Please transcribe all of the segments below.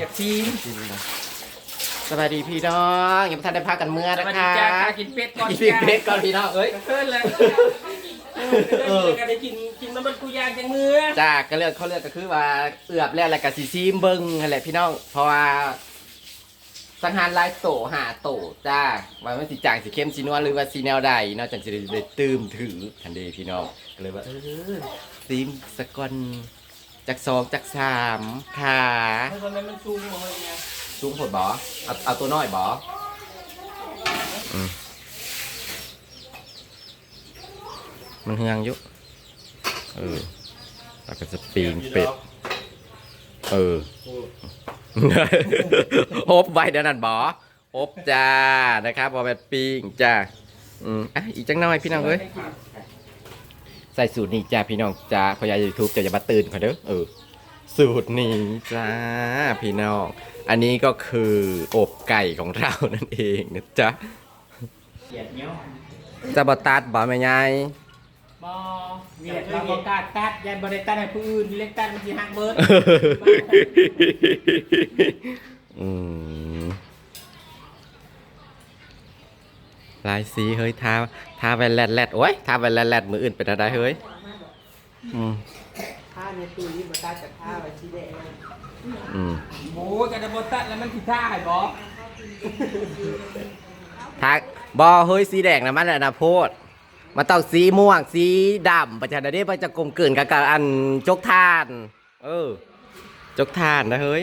จากซีนสวัสดีพี่น้องยังไม่ทันได้พักกันเมื่อสนะวัสดีคะจ้าค่ะกินเป็ดก่อนกินเป็ดก่อนพี่น้องเอ้ย เพิ่นเลยเออก็ได้กินกินน้ำมันกูยางจังมือจ้าก็เลือกเขาเลือกก็คือว่าเอือบแล้วอะไรกับซีซีมเบิ้งอะไรพี่น้องเพราะว่าสังหารลายโตหาโตจ้าว่ามันสิจางสิเข้มสีนวลหรือว่าสีแนวใดเนอกจากจะได้ตื้มถือทันเดีพี่น้องก็เลยว่าเออซีมสกอน จากสองจากสามขาทำไมมันซูมมาเลยเนี่ยสูงผดบอเอาเอาตัวน้อยบออืมมันเฮืองอยุเออแล้วก็จะปีงเป็ด เออฮบไว้เดี๋ยวนั้นบอฮบจ้า นะครับพอแบบปิ้งจ้า อืมอะอีกจังหน่อยพี่น้องเอ้ย ใส่สูตรนี้จ้าพี่น้องจ้าพยายยูทูบจะอย่ามาตื่นเขาเด้อเออสูตรนี้จ้าพี่น้อง อันนี้ก็คืออบไก่ของเรานั่นเองนะจ๊ะเสียดเนี้ยจะบตัดบอแม่ยายบอเวียดเราบอกกาดตัดยันบริตัดให้ผู้อื่นเล็กตัดมันสิหักเบิร์ดอืม ลายสีเฮ้ยทาทาไปแลดแลดโอ้ยทาไปแลดแลดมืออื่นเป็นอะไรเฮ้ยอืมท่าในตู้นี้บตัดจากท่าไปสีแดงอืมโอ้ยกันจะบตัดแล้วมันผิดท่าให้บอทาบอเฮ้ยสีแดงนะมันน่ะนะโพดมันต้องสีม่วงสีดำประจันเดี๋ยวนี้มันจะกลมกลืนกับกับอันจกทาน เออจกทานนะเฮ้ย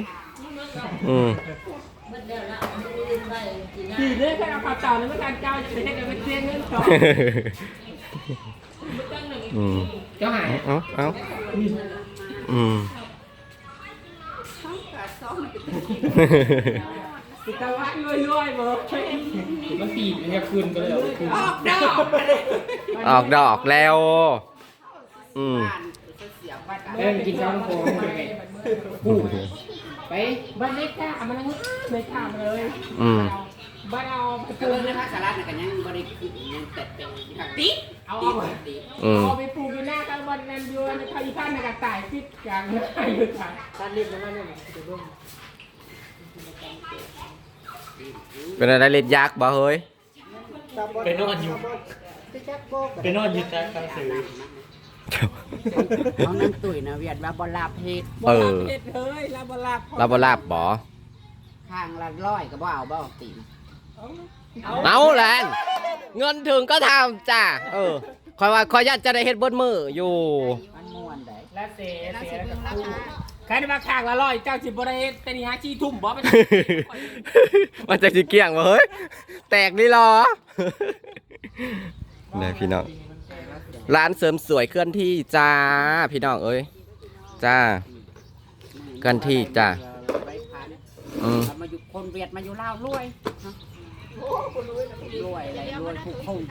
อืม ดีเลยแค่เอาข่าวเก่าแล้วเมื่อการเจ้าจะไปให้กันไปเสียเงินต่ออืมเจ้าหายเอาเอาอืมสิตะวันรวยๆเบิร์ดมันตีบเนี่ยคืนก็เลยเอาไปคืนออกดอกออกดอกแล้ว อืมเล่นกินข้าวโพดกูไปบ้านเล็กจ้ามันนั่งไม่ข้ามเลย อืม บ้านเอาไปคืปลูอกเนื้อผ้าสลัดน่ะก็ยังบริขึ้นยังแต่เป็นหักติ๊กเอาติ๊เอากติ๊กอืมเอาไปปลูกอยู่หน้ากันวันนั้นอยู่ในพายุท่านในกระต่ายฟิตกลางไม่อยู่ค่ะท่านรีบมาเนี่ยจะร่วมเป็นอะไรเล็ดยักษ์บ่เฮ้ยไปนอนอยู่ ไปนอนอยู่ใต้กระสือน้องนั่งตุ๋ยนะเวียดว่าบลาเพชรเออเฮ็ดเฮ้ยลาบลาบเราบ่ลาบบ่ข้างละร้อยก็บ่เอาบ่ตีน เอาแลนเงินถึงก็ทำจ้าเออคอยว่าคอยยัดจะได้เฮ็ดเบนมืออยู่มันม่วนได้และเสียเสียแล้วก็คู่ใครได้มาข้างละร้อยเจ้าสิบ่ได้แต่นี่หาจี้ทุ่มบ่มันมันจะสิเกี่ยงบ่เฮ้ยแตกนี่หรอนี่พี่น้องร้านเสริมสวยเคลื่อนที่จ้าพี่น้องเอ้ยจ้าเคลื่อนที่จ้าไปพันอืมมาอยู่คนเวียดมาอยู่ลาวรวยเนาะ รวยอะไรวยทุกคน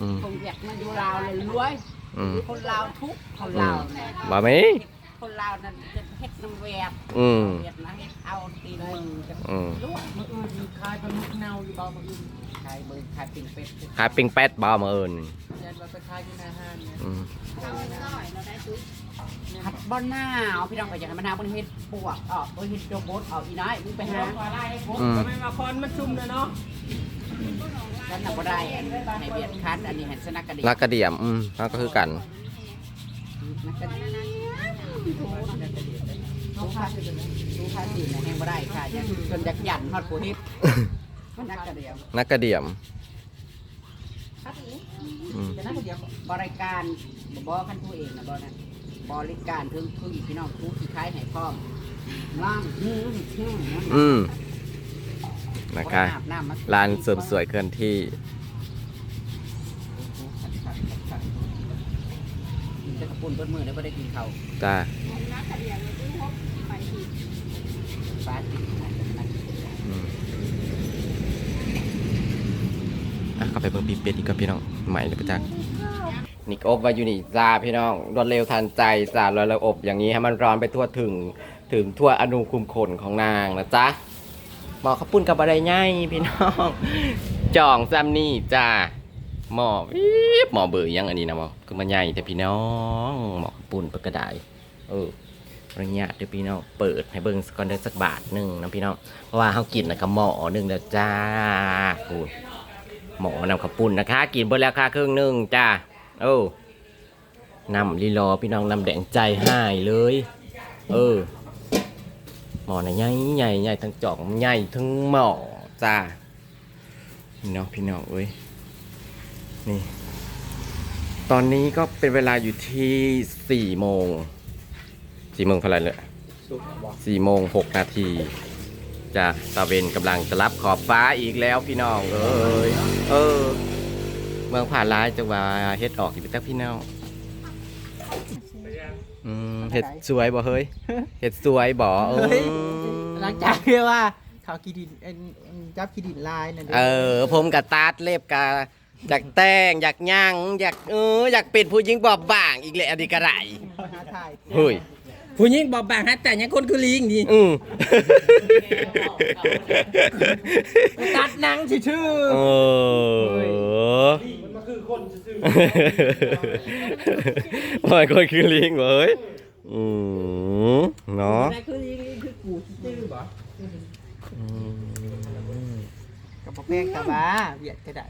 อืมคนเวียดมาอยู่ลาวเลยรวย อืมคนลาวทุกคนลาวเนี่ยบ่มีคนลาวนั่นจะเฮ็ดน้ำเวียดอืมเวียดนะเฮ็ดเอาตีนมือจะอืมรวยมืออื่นขายปลาหมึกเน่าอยู่บ่มืออื่นขายมือขายปิ่งเป็ดขายปิ้งเป็ดบ่มาเอิญเดินมาไปขายที่หน้าห้างเนี่ยอืม หัดบ่หน้าเอาพี่น้องก็อยากให้มันหาบ่เฮ็ดปวกออกบ่เฮ็ดโดบดออกอีน้อยมึงไปหาอะไรผมก็ไม่มาคอนมันซุ่มนะเนาะฉันน่ะบ่ได้อันให้เบียดคัดอันนี้ให้สนักกระดินักกระเดี่ยมอืมนั่นก็คือกัน นักกระดิดูภาพดูภาพสีน่ะแฮงบ่ได้ค่ะยังจนอยากหยันฮอดผู้เฮ็ดมันนักกระเดียวนักกระเดี่ยมอืมจะนักกระเดียวบริการบ่บ่คันผู้เองน่ะบ่นั่น บริการถึงคือพี่น้องผู้ที่ขายให้พร้อมล้างหื้อหื้ออืมนะคะบ่ได้อาบน้ำมร้านเสริมสวยเคลื่อนที่กินแต่กระปุ่นเบิดมือได้บ่ได้กินข้าวจ้าปลาติดขนาดนั้นอืมอะเข้าไปเบิ่งปีเป็ดอีกกับพี่น้องใหม่เลยประจักษ์ นี่ก็อบไว้อยู่นี่จ้าพี่น้องรวดเร็วทันใจจ้ารวดเร็วอบอย่างนี้ให้มันร้อนไปทั่วถึงถึงทั่วอนุคุมขนของนางนะจ๊ะหมอข้าปุ้นกับอะไรง่ายพี่น้องจ่องซ้ำนี่จ้าหมอวิบหมอเบอร์ยังอันนี้นะหมอคือมันใหญ่แต่พี่น้องหมอข้าปุ้นปกระไดเออระยะเดี๋ยวพี่น้องเปิดให้เบิ่งสักก่อนเด้อสักบาทหนึ่งนะพี่น้องเพราะว่าเฮากินนะกับหมอหนึ่งแล้วจ้ากูหมอนำข้าปุ้นนะคะ กินเบิดแล้วค่ะครึ่งหนึ่งจ้า โอ้นำลีลอพี่น้องนำแดงใจหายเลย เออ หมอนะใหญ่ใหญ่ใหญ่ทั้งจอกใหญ่ทั้งหมอจ้าพี่น้องพี่น้องเอ้ยนี่ ตอนนี้ก็เป็นเวลาอยู่ที่สี่โมงสี่โมงเท่าไหร่เลยสี่โมงหกนาทีจะตะเวนกำลังจะรับขอบฟ้าอีกแล้วพี่น้องเอ้ยเออ เมืองผ่านร้ายจังหวะเฮ็ดออกอยู่ไปตั้งพี่น้องอืมเฮ็ดสวยบ่เฮ้ยเฮ็ดสวยบ่เอเฮ้ยอหลังจากที่ว่าเขากีดินเอ็นจับกีดินลายนั่นด้เออ ผมกับตาดเล็บกะอยากแต่งอยากย่างอยากเอออยากเป็นผู้หญิงบอบบางอีกแล้วดีกระไรหาถ่ายเฮ้ยผู้หญิงบอกบางฮะแต่ยังคนคือลิงนี่อืมตัดหนังชื่อเออมัน คือคนซื่อมันคนคือลิงเว้ยอืมเนาะนั่นคือลิงคือกูชื่อบ่อืมกับบ่แพงแต่ว่าเวียดก็ได้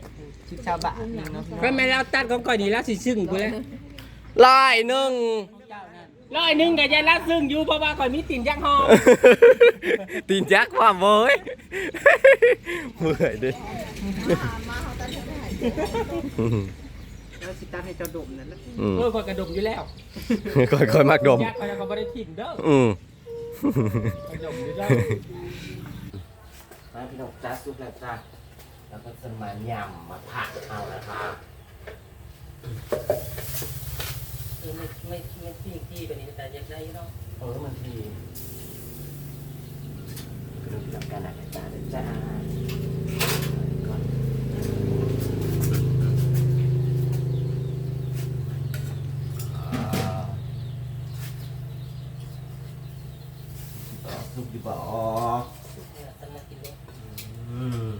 ชิบชาวบ้านนี่เนาะก็ไม่แล้วตัดของก่อยนี่แล้วสิซึ่งกูแล้วลายหนึ่ง ร้อยหนึ่งกับยายละซึ่งอยู่เพราะว่าก่อยมีติ่นย่างหอมตีนยักษ์ควา แล้วสิตัดให้เจ้าดมนั่นแหละอืมเออก่อยกระดมอยู่แล้วค่อยๆมากดมยากก่อยก็บ่ได้ถิ่นเด้ออืมกระดมอยู่แล้วมาพี่นกจ้าซุปแล้วจ้าแล้วก็จะมายำมาผัดเอานะคะไม่ไม่ไม่ที่ที่แบบนี้แต่ยังได้เนาะเออมันทีก็ดูหลักการอาจารย์จ้าก่อนอ่าต่อซุปดีกว่าอ๋อ ตั้งมากินเลย อืม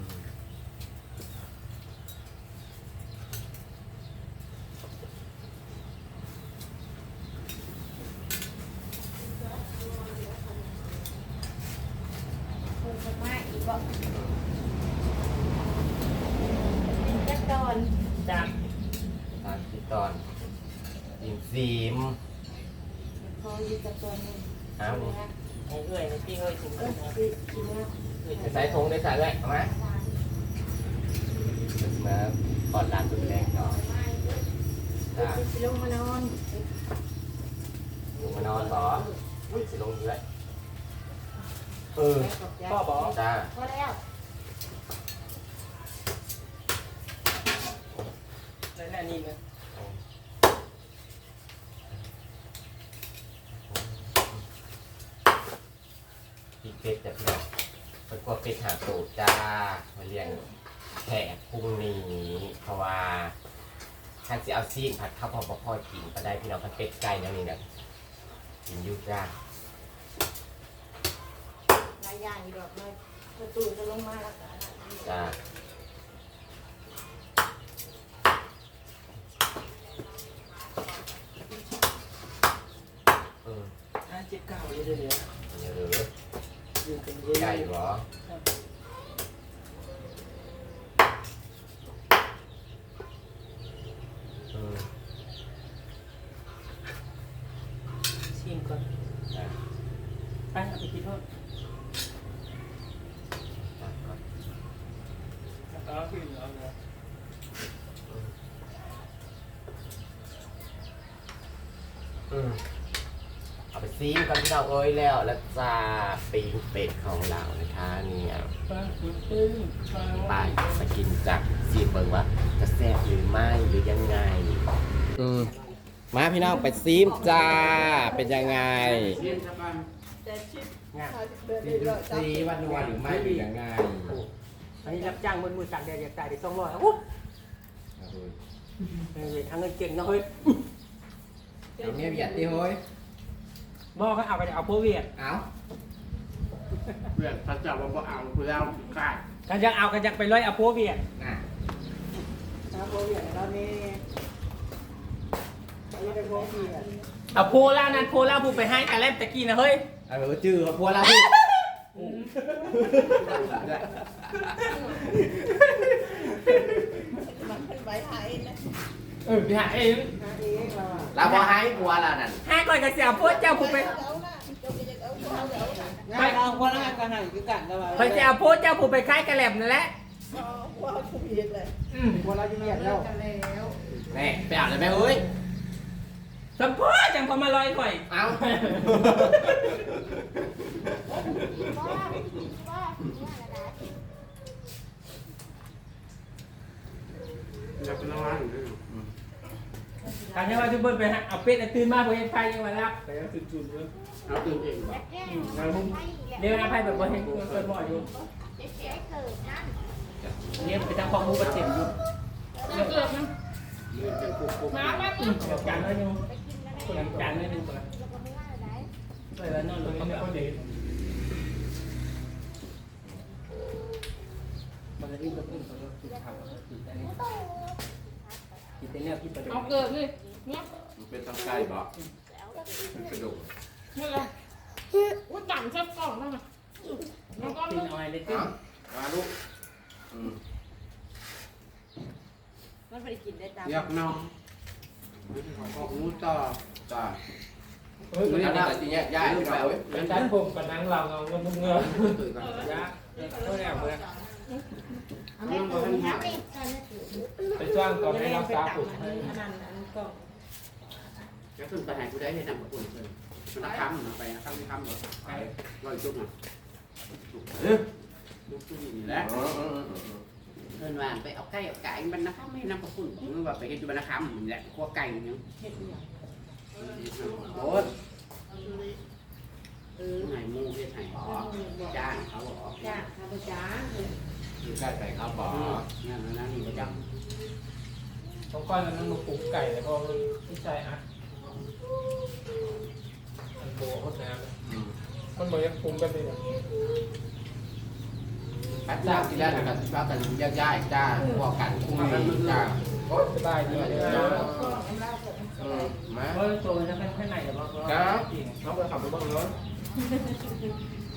จาก ตามที่ตอน จิมซีมพออยู่กับตัวนึงเอานี่ให้เอ้ยให้พี่เอ้ยถึงเอเอ้อยคือกินแล้วจะใส่ทงได้ใส่เลยเอาไหมจ ปีกเป็ดจะเพียงเป็นพวกเป็ดหาสูตรจ้ามาเลี้ยงแขกพรุ่งนี้เพราะว่าท่านจะเอาซีนผัดข้าวพอพ่อกินก็ได้พี่น้องพันเป็ดไก่แล้วนี่นะกินอยุ่จ้าหลายอย่างอยู่ดอกเลยประตูจะลงมาแล้วก็จ้าเอออะเจ็บเก่าเลยเดี๋ยว ไก่เหรอเออชิมก่อนจ้าไปเอาไปกินโทษจ้าก่อน เอาขึ้นเอาเลย อืมเอาไป ซีมกันที่เราเอ้ยแล้วแล้วจ้าปีงเป็ดของเรานะคะเนี่ยไปคุณตึ้งไปไปมากินจากซีมเบิงว่า จะแซ่บหรือไม่หรือยังไงอืมมาพี่น้องไปซีมจ้าเป็นยังไงซีวันวันหรือไม่หรือยังไงอันนี้รับจ้างบนมือตักแดดอยากตายได้สองร้อยโอ้เฮ้ยทางเงินเก่งนะเฮ้ยเอาเมียเบียดดิเฮ้ย บอกเขาเอาไปเอาโพเวียดเอาเพื่อนพระเจ้าว่าบ่เอาคือแล้วกล้ากันยังเอากันยังไปร้อยเอาโพเวียดอะชาวโบเวียดเรานี่ไปได้โบเวียดเอาโพล่านั่นโพล่าผู้ไปให้กันเล่นตะกี้นะเฮ้ยเออจื้อพัวเรามันเป็นใบไทยนะเออไปหาเองหา เองเราอะเราพอให้พัวเรานั่นให้ก่อนกับเสียโพเจ้าผู้ไปเอาละเจ้าก็จะเอาเอาเอาละง่ายเอาคนละกันหันคือกันแล้วว่าคอยจะเอาโพเจ้าผู้ไปคล้ายกระแหลมนั่นแหละเอาว่าทุกเย็นเลยอืมคนละอยู่เรียนแล้วกันแล้วแน่ไปอาบเลยไหมเอ้ยสมโพจังพอมาลอยข่อย เอาอยากเป็นน้องด้ว ยการที่ว่าทุกคนไปหาเอาเป็ดเอาตื่นมาบริเวณไฟยังมารับไปแล้วจุดๆเลยเอาตื่นเองบ่เดี๋ยวนะไฟแบบบริเวณเกินบ่อยอยู่เนี่ยไปทางคลองมูกระเจ็บอยู่เกือบนะเรียนนปุ๊บปุ๊บมาแล้วเดี๋ยวจานน้อยนึงจานน้อยนึงก่อนไปแล้วนอนลงไม่เอาเด็กมันจะรีบกระตุ้นเขากินข้าวกินอันนี้กินแต่เนี่ยกินประเดี๋ยวเอาเกิดเลย เนี่ยมันเป็นต้องใกล้บ่เป็นกระดูกนี่แหละว่าต่ำชัดกล่องนั่นน่ะแล้วก็กินเอาอะไรเลยจิ้มมาลูกอืมมันไม่ได้กินได้ตามอยากน้องออกงูต่อจ้าเฮ้ยอันนี้แต่ทีเนี้ยย่ายขึ้นไปเว้ยมันจัดผมกับนังเราเงาเงาเงาตื่นกันยะเท่าไหร่เพื่อนน้องก็ให้หาไปจ้างก่อนให้เราไปสาตักปุ๋ยอันนี้อันนั้นอันกล่อง จะขึ้นไปหากูได้ให้นำกับคุณเลยมันค้ำไปค้ำค้ำเลยไปลอยจุกน่ะจุกจุกนี่แหละอืมอืมอืมอืมเดินวานไปเอาไก่เอาไก่มันนะครับไม่นำกับคุณมึงว่าไปเห็นจุบันนะครับนี่แหละขั้วไก่เนี่ยเฮ็ดอีหยังโอ้ยเออไหนมูเฮ็ดไหนอ๋อจ้างเขาหรอจ้าข้าพเจ้าอยู่ใกล้ไปครับบ่อ๋อเนี่ยนะนี่ก็จังต้องก้อนนั้นมันปลูกไก่แล้วก็ที่ใจอะ อันโบโคตรน้ำอืมมันบอกยังปรุงกันเลยพัดจ้างที่แรกนะครับที่ว่ากันย่ายๆจ้าพวกกันคุยจ้าโอ๊ยสบายดีเลยกล่องน้ำเหล้าเกิดน้ำอืมมาเพราะโซนจะเป็นข้างในแต่ว่าครับจริงเขาไปขับรถบ้างเนาะ